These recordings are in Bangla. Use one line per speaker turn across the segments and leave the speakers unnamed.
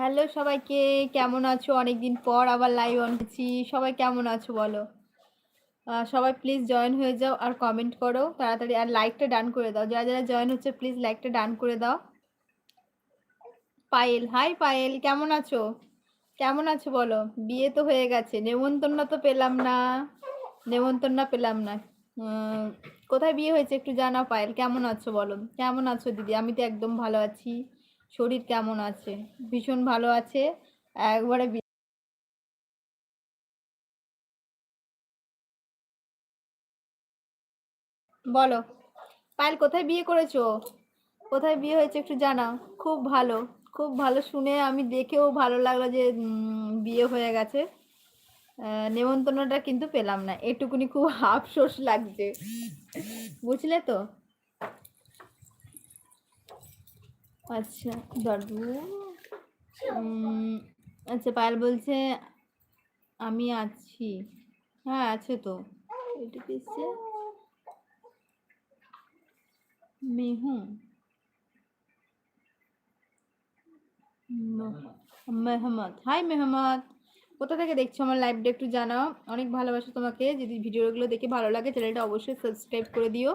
হ্যালো সবাইকে, কেমন আছো? অনেকদিন পর আবার লাইভ অন করছি। সবাই কেমন আছো বলো? সবাই প্লিজ জয়েন হয়ে যাও আর কমেন্ট করো। তাড়াতাড়ি আর লাইকটা ডান করে দাও। যারা যারা জয়েন হচ্ছে প্লিজ লাইকটা ডান করে দাও। পায়েল হাই পায়েল, কেমন আছো? কেমন আছো বলো? বিয়ে তো হয়ে গেছে। নেমন্তন্ন তো পেলাম না। নেমন্তন্ন পেলাম না। কোথায় বিয়ে হয়েছে একটু জানাও পায়েল। কেমন আছো বলো? কেমন আছো দিদি? আমি তো একদম ভালো আছি। শরীর কেমন আছে? ভীষণ ভালো আছে। একবারে বলো, পায়েল কোথায় বিয়ে করেছ? কোথায় বিয়ে হয়েছে একটু জানাও। খুব ভালো খুব ভালো শুনে আমি দেখেও ভালো লাগল যে বিয়ে হয়ে গেছে। নেমন্তন্নটা কিন্তু পেলাম না। এটুকুনি খুব আফসোস লাগছে। বুঝলে তো? আচ্ছা দাদু আচ্ছা পায়েল বলছে, আমি আছি। হ্যাঁ আছে তো। এটুকু এসছে মেহু। মেহমদ। হাই, মেহমদ। কোথা থেকে দেখছ আমার লাইভটা একটু জানাও। অনেক ভালোবাসা তোমাকে। যদি ভিডিওগুলো দেখে ভালো লাগে, চ্যানেলটা অবশ্যই সাবস্ক্রাইব করে দিও।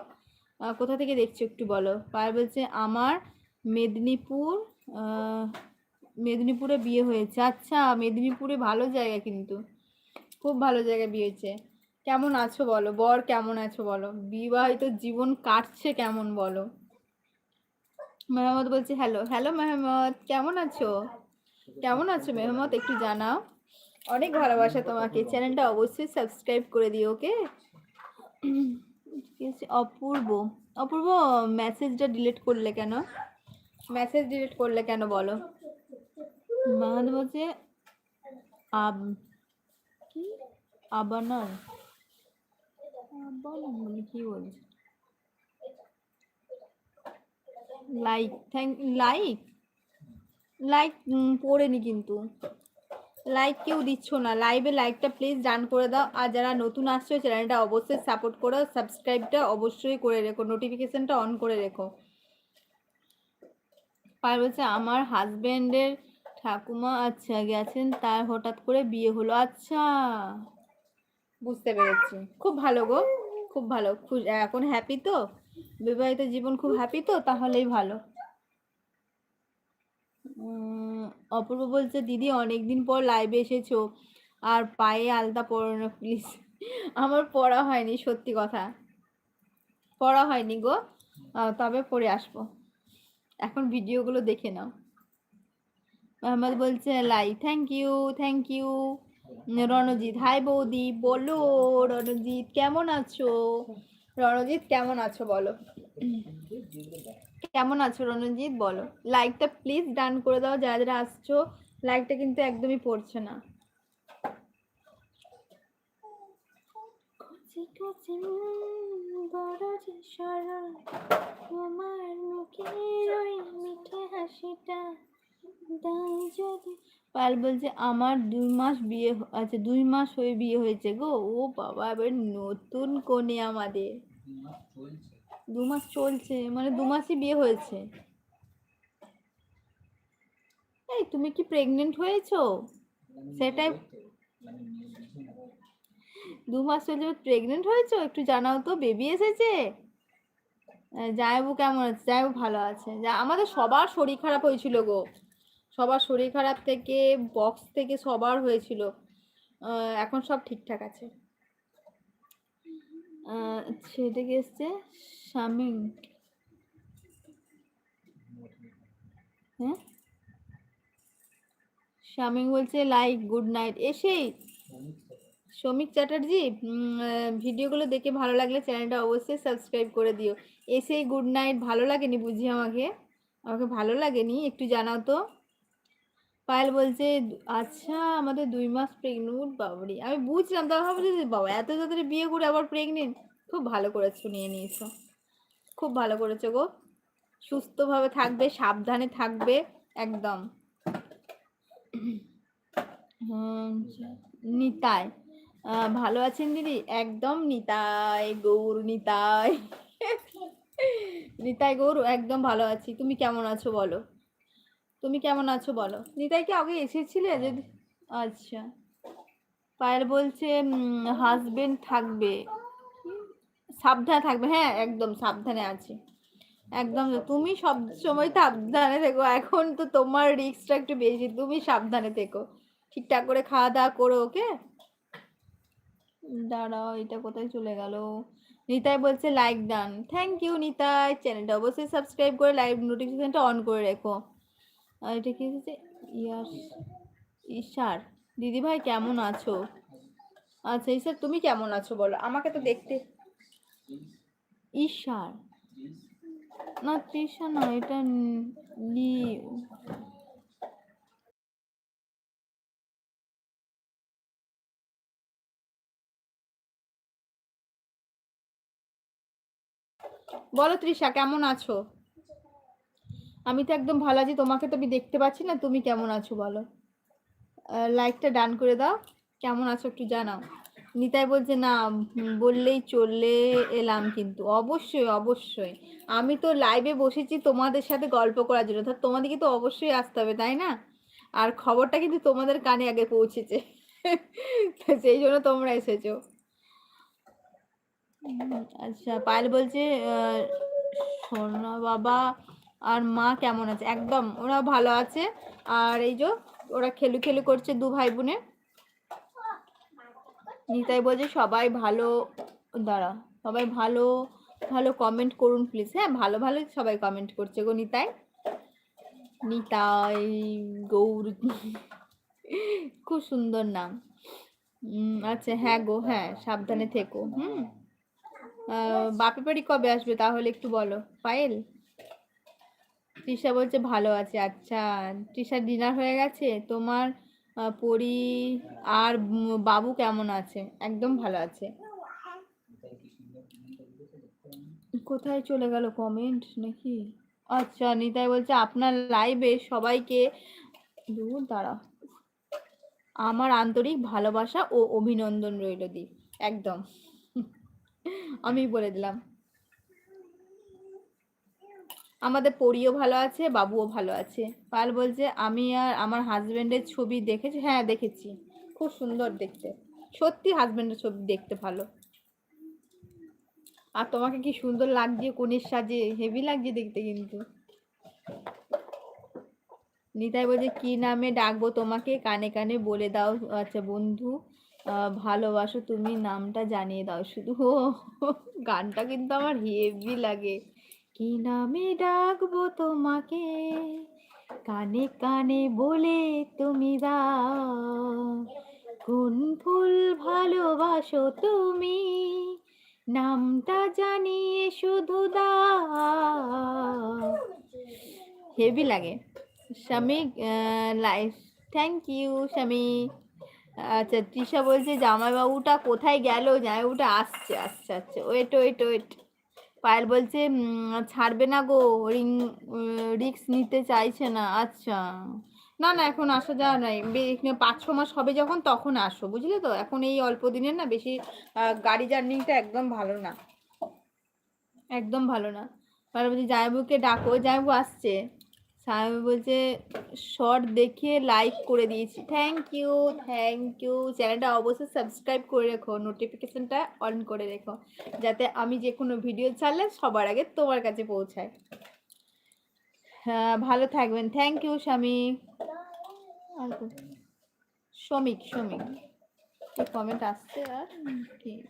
কোথা থেকে দেখছ একটু বলো? পায়েল বলছে, আমার মেদিনীপুর মেদিনীপুরে বিয়ে হয়েছে। আচ্ছা মেদিনীপুরে ভালো জায়গা কিন্তু। খুব ভালো জায়গায় বিয়ে হয়েছে। কেমন আছো বলো? বর কেমন আছো বলো? বিবাহিত জীবন কাটছে কেমন বলো? মেহমদ বলছে, হ্যালো হ্যালো মেহমদ, কেমন আছো? কেমন আছো মেহমদ? একটু জানাও। অনেক ভালোবাসা তোমাকে। চ্যানেলটা অবশ্যই সাবস্ক্রাইব করে দিও, ওকে? অপূর্ব। অপূর্ব মেসেজটা ডিলিট করলে কেন? মেসেজ ডিলিট করলে কেন বলো? মেহমদ বলছে আব, কি? আবানার মানে কি বলছে লাইক থ্যাংক লাইক লাইক পড়েনি কিন্তু। লাইক কেউ দিচ্ছ না। লাইভে লাইকটা প্লিজ ডান করে দাও। আর যারা নতুন আসছো চ্যানেলটা অবশ্যই সাপোর্ট করো সাবস্ক্রাইবটা অবশ্যই করে রেখো। নোটিফিকেশনটা অন করে রেখো। পার বলছে আমার হাজবেন্ডের ঠাকুমা আচ্ছা গেছেন, তার হঠাৎ করে বিয়ে হলো। আচ্ছা বুঝতে পেরেছি। খুব ভালো গো, খুব ভালো। এখন হ্যাপি তো? বিবাহিত জীবন খুব হ্যাপি তো? তাহলেই ভালো। অপূর্ব বলছে, দিদি, অনেকদিন পর লাইভে এসেছ। আর পায়ে আলতা পরো না প্লিজ আমার পড়া হয়নি, সত্যি কথা। পড়া হয়নি গো। তবে পড়ে আসব। এখন ভিডিওগুলো দেখে নাও। মোহাম্মদ বলছে, like thank you thank you Ranjit hi বৌদি, বলো, রণজিৎ কেমন আছো? রণজিৎ, কেমন আছো বলো? কেমন আছো রণজিৎ, বলো। লাইকটা প্লিজ ডান করে দাও, যারা যারা আসছো লাইকটা কিন্তু একদমই পড়ছে না। বড় সরল, তোমার মুখের ওই মিঠে হাসিটা দাও যদি। পাল বলছে আমার দুই মাস বিয়ে হ- আচ্ছা দুই মাস হয়ে বিয়ে হয়েছে গো। ও বাবা এবার নতুন কোণে আমাদের। দু মাস চলছে মানে দু মাসই বিয়ে হয়েছে। এই তুমি কি প্রেগনেন্ট হয়েছো? সেটাই দু মাস চলছে প্রেগনেন্ট হয়েছো? একটু জানাও তো বেবি এসেছে? জামাইবাবু কেমন আছে? জামাইবাবু ভালো আছে। যা আমাদের সবার শরীর খারাপ হয়েছিল গো। সবার শরীর খারাপ থেকে বক্স থেকে সবার হয়েছিল। এখন সব ঠিকঠাক আছে। আহ, ছেলে থেকে এসছে? শামিং হ্যাঁ? শামিং বলছে লাইক গুড নাইট। এসেই। শ্রমিক চ্যাটার্জি ভিডিওগুলো দেখে ভালো লাগলে চ্যানেলটা অবশ্যই সাবস্ক্রাইব করে দিও। এসেই গুড নাইট। ভালো লাগেনি বুঝি আমাকে? আমাকে ভালো লাগেনি, একটু জানাও তো। পায়েল বলছে "দু- আচ্ছা আমাদের দুই মাস প্রেগনেন্ট বাবারি। আমি বুঝলাম, তাও ভাবছি বাবা, এত তাড়াতাড়ি বিয়ে করে আবার প্রেগনেন্ট খুব ভালো করেছ, নিয়ে নিয়েছো। খুব ভালো করেছ গো। সুস্থভাবে থাকবে, সাবধানে থাকবে, একদম। নিতাই। ভালো আছেন দিদি? একদম নিতাই গৌর, নিতাই। নিতাই গৌর, একদম ভালো আছি। তুমি কেমন আছো বলো? তুমি কেমন আছো বলো? নিতাই কি আগে এসেছিলে যদি? আচ্ছা। পায়েল বলছে হাজবেন্ড থাকবে। সাবধানে থাকবে। হ্যাঁ একদম সাবধানে আছি। একদম তুমি সব সময় সাবধানে থেকো। এখন তো তোমার রিস্কটা একটু বেশি। তুমি সাবধানে থেকো। ঠিকঠাক করে খাওয়া দাওয়া করো, ওকে? দাঁড়াও এটা কোথায় চলে গেল? নিতাই বলছে like done thank you Nitai. চ্যানেলটা অবশ্যই সাবস্ক্রাইব করে লাইভ নোটিফিকেশনটা অন করে রেখো। আর এটা কি হচ্ছে ইয়াস, ঈশার। দিদি ভাই কেমন আছো? আচ্ছা ঈশার, তুমি কেমন আছো বলো? আমাকে তো দেখতে ঈশার? না, তৃষা না, এটা লি বলো তৃষা, কেমন আছো? আমি তো একদম ভালো আছি, তোমাকে তো আমি দেখতে পাচ্ছি না, তুমি কেমন আছো বলো? লাইকটা ডান করে দাও, কেমন আছো একটু জানাও। নিতাই বলছে, না বললেই চলে এলাম কিন্তু। অবশ্যই অবশ্যই। আমি তো লাইভে বসেছি তোমাদের সাথে গল্প করার জন্য, ধর তোমাদেরকে তো অবশ্যই আসতে হবে, তাই না? আর খবরটা কিন্তু তোমাদের কানে আগে পৌঁছেছে সেই জন্য তোমরা এসেছ। আচ্ছা পায়েল বলছে সোনা বাবা আর মা কেমন আছে? একদম, ওরা ভালো আছে। আর এই যে, ওরা খেলু খেলু করছে দু ভাই বোনে। নিতাই বলছে, সবাই ভালো, দাঁড়া, সবাই ভালো ভালো কমেন্ট করুন প্লিজ হ্যাঁ ভালো ভালো সবাই কমেন্ট করছে গো নিতাই। নিতাই গৌর, খুব সুন্দর নাম। আচ্ছা হ্যাঁ গো হ্যাঁ সাবধানে থেকো, হুম। বাপি বাড়ি কবে আসবে তাহলে একটু বলো? পায়েল তৃষা বলছে ভালো আছে আচ্ছা। তৃষার ডিনার হয়ে গেছে। তোমার পরি আর বাবু কেমন আছে? একদম ভালো আছে। কোথায় চলে গেল কমেন্ট নাকি? আচ্ছা নিতাই বলছে আপনার লাইভে সবাইকে দূর দাঁড়া আমার আন্তরিক ভালোবাসা ও অভিনন্দন রইল দি একদম। আমি বলে দিলাম। আমাদের পরিও ভালো আছে, বাবুও ভালো আছে। পাল বলছে, আমি আর আমার হাজবেন্ডের ছবি দেখেছি? হ্যাঁ দেখেছি। খুব সুন্দর দেখতে। সত্যি হাজবেন্ডের ছবি দেখতে ভালো। আর তোমাকে কি সুন্দর লাগছে কোনের সাজে হেভি লাগছে দেখতে কিন্তু। নিতাই বলছে, কি নামে ডাকবো তোমাকে? কানে কানে বলে দাও আচ্ছা বন্ধু। ভালোবাসো, তুমি নামটা জানিয়ে দাও। শুধু গানটা কিন্তু আমার হেভি লাগে। কি নামে ডাকবো তোমাকে? কানে কানে বলে তুমি কোন ফুল ভালোবাসো তুমি? নামটা জানিয়ে শুধু দাও। হেভি লাগে। স্বামী লাইফ থ্যাংক ইউ স্বামী আচ্ছা তৃষা বলছে জামাইবাবুটা কোথায় গেল? জামাইবাবুটা আসছে আসছে আসছে। ওয়েট ওয়েট ওয়েট পায়েল বলছে ছাড়বে না গো, রিং রিক্স নিতে চাইছে না। আচ্ছা। না না, এখন আসা যাওয়া নাই। পাঁচ, ছ মাস হবে যখন, তখন আসো, বুঝলে তো? এখন এই অল্প দিনের না, বেশি গাড়ি জার্নিটা একদম ভালো না। একদম ভালো না। তারপর বলছি, জামাইবাবুকে ডাকো, জামাইবাবু আসছে। সামি বলছে শর্ট দেখে লাইক করে দিয়েছি। থ্যাংক ইউ থ্যাংক ইউ চ্যানেলটা অবশ্যই সাবস্ক্রাইব করে রেখো নোটিফিকেশনটা অন করে রেখো, যাতে আমি যে কোনো ভিডিও ছাড়লে সবার আগে তোমার কাছে পৌঁছায়। হ্যাঁ ভালো থাকবেন। থ্যাংক ইউ স্বামী। শ্রমিক শ্রমিক। কমেন্ট আসছে আর ঠিক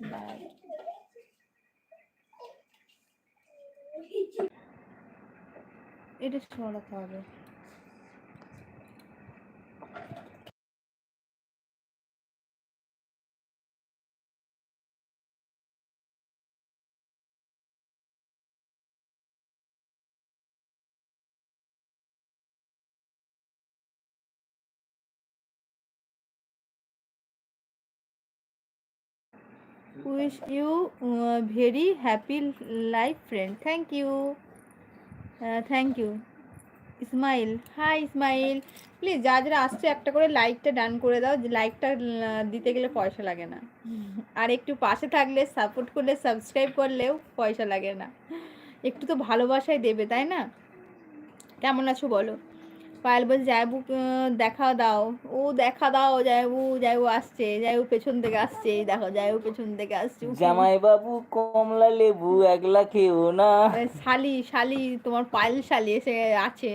এটা সরাতে হবে wish you uh, very happy life friend thank you thank you Ismail hi Ismail please যা যারা আসছে, একটা করে লাইকটা ডান করে দাও। যে লাইকটা দিতে গেলে পয়সা লাগে না। আর একটু পাশে থাকলে সাপোর্ট করলে সাবস্ক্রাইব করলেও পয়সা লাগে না। একটু তো ভালোবাসাই দেবে, তাই না? কেমন আছো বলো? পায়েল বলছে জায়বু দেখা দাও। ও দেখা দাও জায়বু জায়বু আসছে জায়বু পেছন থেকে আসছে দেখো জায়বু পেছন থেকে আসছে
জামাই বাবু কমলা লেবু একলা খেও না।
শালি শালি তোমার পায়েল শালি এসে আছে।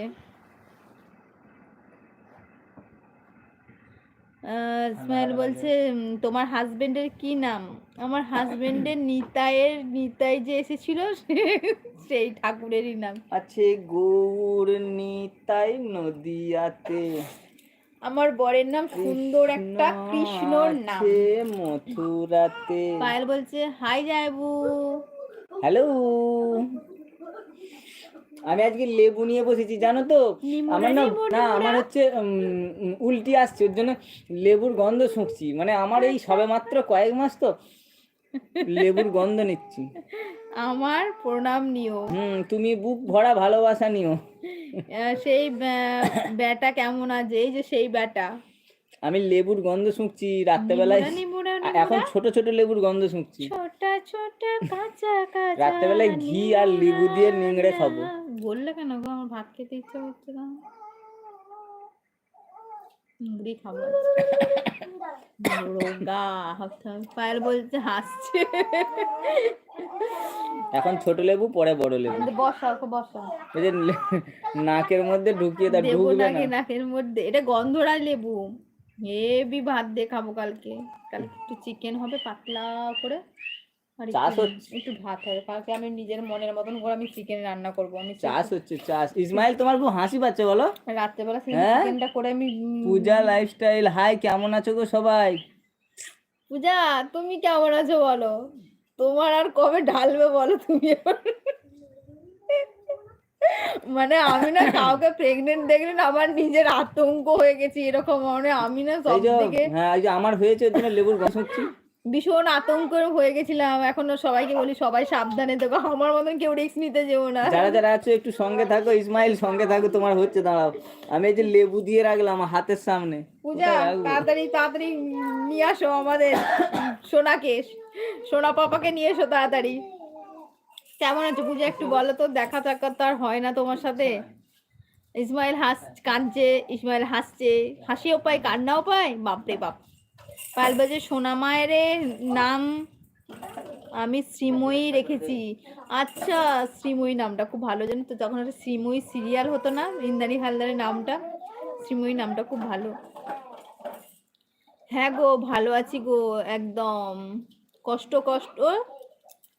ইসমাইল বলছে তোমার হাজবেন্ডের কি নাম? আমার হাজবেন্ডের নিতাইয়ের নিতাই যে এসেছিল সেই ঠাকুরেরই নাম।
আছে গৌর নিতাই নদিয়াতে।
আমার বরের নাম সুন্দর একটা কৃষ্ণর নাম।
মথুরাতে।
পায়েল বলছে হাই যাইবু
হ্যালো। আমি আজকে লেবু নিয়ে বসেছি জানো তো? আমার না না আমার হচ্ছে উল্টি আসছে ওর জন্য লেবুর গন্ধ শুঁকছি। মানে আমার এই সবে মাত্র কয়েক মাস তো লেবুর গন্ধ নিচ্ছি।
আমার প্রণাম নিও।
হুম তুমি বুক ভরা ভালোবাসা নিও।
সেই ব্য- ব্যাটা কেমন আছে? এই যে সেই ব্যাটা।
আমি লেবুর গন্ধ শুঁকছি রাত্রেবেলায়। এখন ছোট ছোট লেবুর গন্ধ শুঁকছি।
ছোটা ছোটা কাঁচা কাঁচা
রাত্রেবেলায় ঘি আর লেবু দিয়ে নিংড়ে। খাব।
বললে কেন গো? আমার ভাত খেতে ইচ্ছে করছে না। মুড়ি খাব। রোগা হবে। পায়েল বলছে হাসছে।
এখন ছোট লেবু পরে বড় লেবু।
বসা ওকে বসা
এই যে নাকের মধ্যে ঢুকিয়ে
দেবো
ঢুকবে না?
নাকের মধ্যে? এটা গন্ধরা লেবু। হেবি ভাত দিয়ে খাব কালকে। কালকে একটু চিকেন হবে পাতলা করে।
চাষ হচ্ছে।
একটু ভাত হবে কালকে আমি নিজের মনের মতন করে আমি চিকেন রান্না করব। আমি
চাষ হচ্ছে চাষ। ইসমাইল তোমার খুব হাসি পাচ্ছে বলো।
রাত্রেবেলা সেই
হ্যাঁ?
চিকেনটা করে আমি
পূজা লাইফস্টাইল হাই কেমন আছো গো সবাই?
পূজা তুমি কেমন আছো বলো? তোমার আর কবে ঢালবে বলো তুমি মানে আমি না কাউকে প্রেগনেন্ট দেখলে না আমার নিজের আতঙ্ক হয়ে গেছি এরকম। মানে আমি না সব থেকে
হ্যাঁ আমার হয়েছে ওর জন্য লেবুর গাছ শুঁকছি
ভীষণ আতঙ্ক হয়ে গেছিলাম। এখনও সবাইকে বলি সবাই সাবধানে দেখো আমার মতন কেউ রিস্ক নিতে যেও না।
যারা যারা আছো একটু সঙ্গে থাকো ইসমাইল সঙ্গে থাকো তোমার হচ্ছে দাঁড়াও। আমি এই যে লেবু দিয়ে রাখলাম আমার হাতের সামনে।
পূজা তাড়াতাড়ি তাড়াতাড়ি নিয়ে আসো আমাদের সোনাকে। সোনা পাপাকে নিয়ে এসো তাড়াতাড়ি। কেমন আছো পূজা একটু বলো তো দেখা সাক্ষাৎ তো আর হয় না তোমার সাথে। ইসমাইল হাস কাঁদছে ইসমাইল হাসছে। হাসিও পায় কান্নাও পায় বাপরে বাপ। পালবাজে সোনা মায়ের নাম আমি শ্রীময়ী রেখেছি। আচ্ছা শ্রীময়ী নামটা খুব ভালো জানি তো তখন একটা শ্রীময়ী সিরিয়াল হতো না ইন্দানি হালদারের নামটা শ্রীময়ী নামটা খুব ভালো। হ্যাঁ গো, ভালো আছি গো, একদম। কষ্ট কষ্ট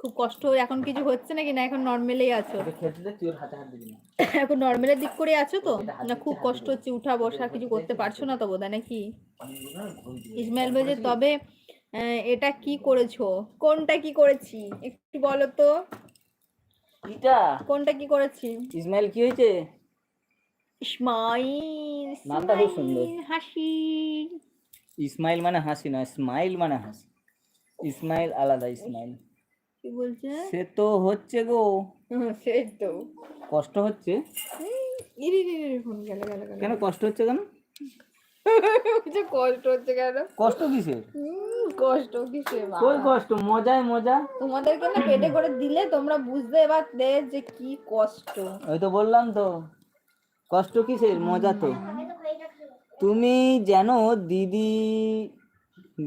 খুব কষ্ট এখন কিছু হচ্ছে নাকি? না এখন নর্মালেই আছো?
না।
এখন নর্মালের দিক করে আছো তো? না খুব কষ্ট হচ্ছে উঠা বসা কিছু করতে পারছ না তো বোধহয় নাকি? ইসমাইল ভাই তবে এটা কি করেছ? কোনটা কি করেছি? একটু বলো তো।
এটা?
কোনটা কি করেছি?
ইসমাইল কি হয়েছে?
ইসমাইল
নামটা খুব সুন্দর।
হাসি।
ইসমাইল মানে হাসি নয় স্মাইল মানে হাসি। ইসমাইল আলাদা ইসমাইল।
কি বলছে?
সে তো হচ্ছে গো।
সেই তো।
কষ্ট হচ্ছে?
ইরি ইরি ইরি, ফোন গেল গেল
কেন কষ্ট হচ্ছে কেন?
কষ্ট হচ্ছে কেন?
কষ্ট কিসের?
কষ্ট কিসে বাবা?
কই কষ্ট? মজায় মজা?
তোমাদেরকে না পেটে করে দিলে তোমরা বুঝতে পারতে যে কি কষ্ট।
ওই তো বললাম তো। কষ্ট কিসের? মজা তো। তুমি যেন দিদি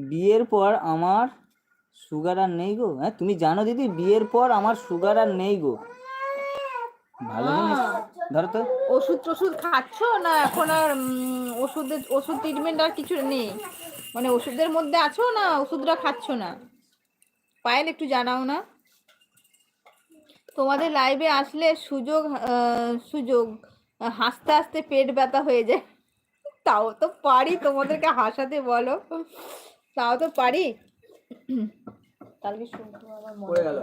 বিয়ের পর আমার সুগার আর নেই গো? হ্যাঁ তুমি জানো দিদি বিয়ের পর আমার সুগার আর নেই গো। ভালো জিনিস। ধরো তো।
ওষুধ টষুধ খাচ্ছ না এখন আর ওষুধের ওষুধ ট্রিটমেন্ট আর কিছু নেই? মানে ওষুধের মধ্যে আছো না ওষুধটা খাচ্ছ না? পায়েল একটু জানাও না। তোমাদের লাইভে আসলে সুযোগ সুযোগ। হাসতে হাসতে পেট ব্যথা হয়ে যায়। তাও তো পারি তোমাদেরকে হাসাতে বলো। তাও তো পারি? কালকে শুনতে আমার মনে
গেল।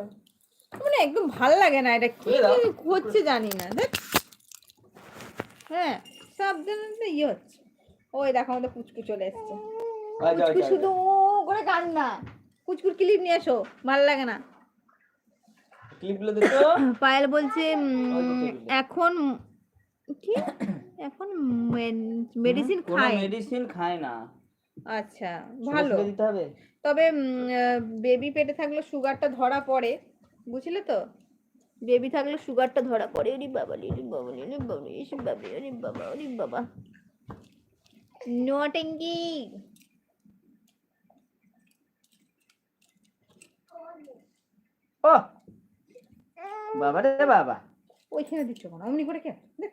মানে একদম ভালো লাগে না এটা কি হচ্ছে জানি না। দেখ। হ্যাঁ সাবধানে ইয়ে হচ্ছে। ওই দেখো আমাদের পুচকু চলে এসছে। পুচকু শুধু ও করে কান্না পুচকুর ক্লিপ নিয়ে এসো ভালো লাগে না।
ক্লিপগুলো দেখো।
পায়েল বলছে। এখন কি? এখন মেডিসিন খায়।
মেডিসিন খায় না।
আচ্ছা ভালো।
দিতে হবে?
তবে বেবি পেটে থাকলে সুগারটা ধরা পড়ে বুঝলে তো? বেবি থাকলে সুগারটা ধরা পড়ে। ওরে বাবা ওরে বাবা ওরে বাবা রে এসব বাবা ওরে বাবা ওরে বাবা। নো ট্যাঙ্কি
ও বাবা রে বাবা।
ওইখানে দিচ্ছ কেন? অমনি করে কে দেখ।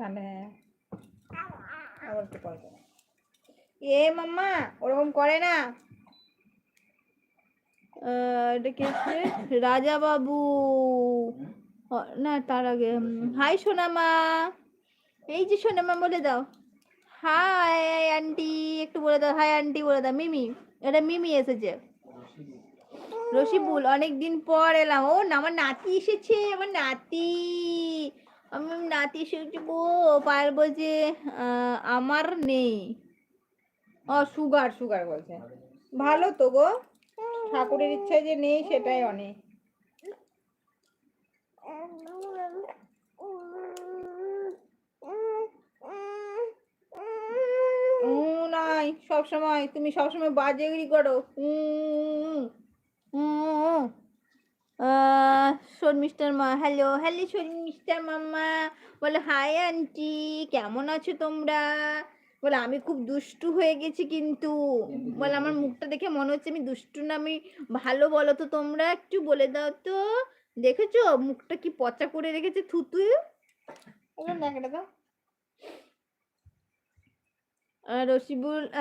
ঠান্ডা হ্যাঁ। এ মাম্মা, ওরকম করে না।
রাজা বাবু না, তার আগে হাই সোনামা। এই যে সোনামা, বলে দাও। হাই আন্টি, একটু বলে দাও। হাই আন্টি, বলে দাও। মিমি, এটা মিমি এসেছে। রসিবুল অনেক দিন পর এলাম। ও না আমার নাতি এসেছে, আমার নাতি। আমার নাতি গো পায়েল বলছে আমার নেই।
ও সুগার সুগার বলছে। ভালো তো গো ঠাকুরের ইচ্ছায় যে নেই সেটাই অনেক। নাই সব সময় তুমি সব সময় বাজেগিরি করো উম,
উম, মিস্টার মা হ্যালো হ্যালো শোন মিস্টার মাম্মা। বলে হাই আন্টি কেমন আছো তোমরা? বলে আমি খুব দুষ্টু হয়ে গেছি কিন্তু। বলে আমার মুখটা দেখে মনে হচ্ছে আমি দুষ্টু না আমি ভালো বলো তো তোমরা একটু বলে দাও তো। দেখেছ? মুখটা কি পচা করে রেখেছে থুতু? রসিবুল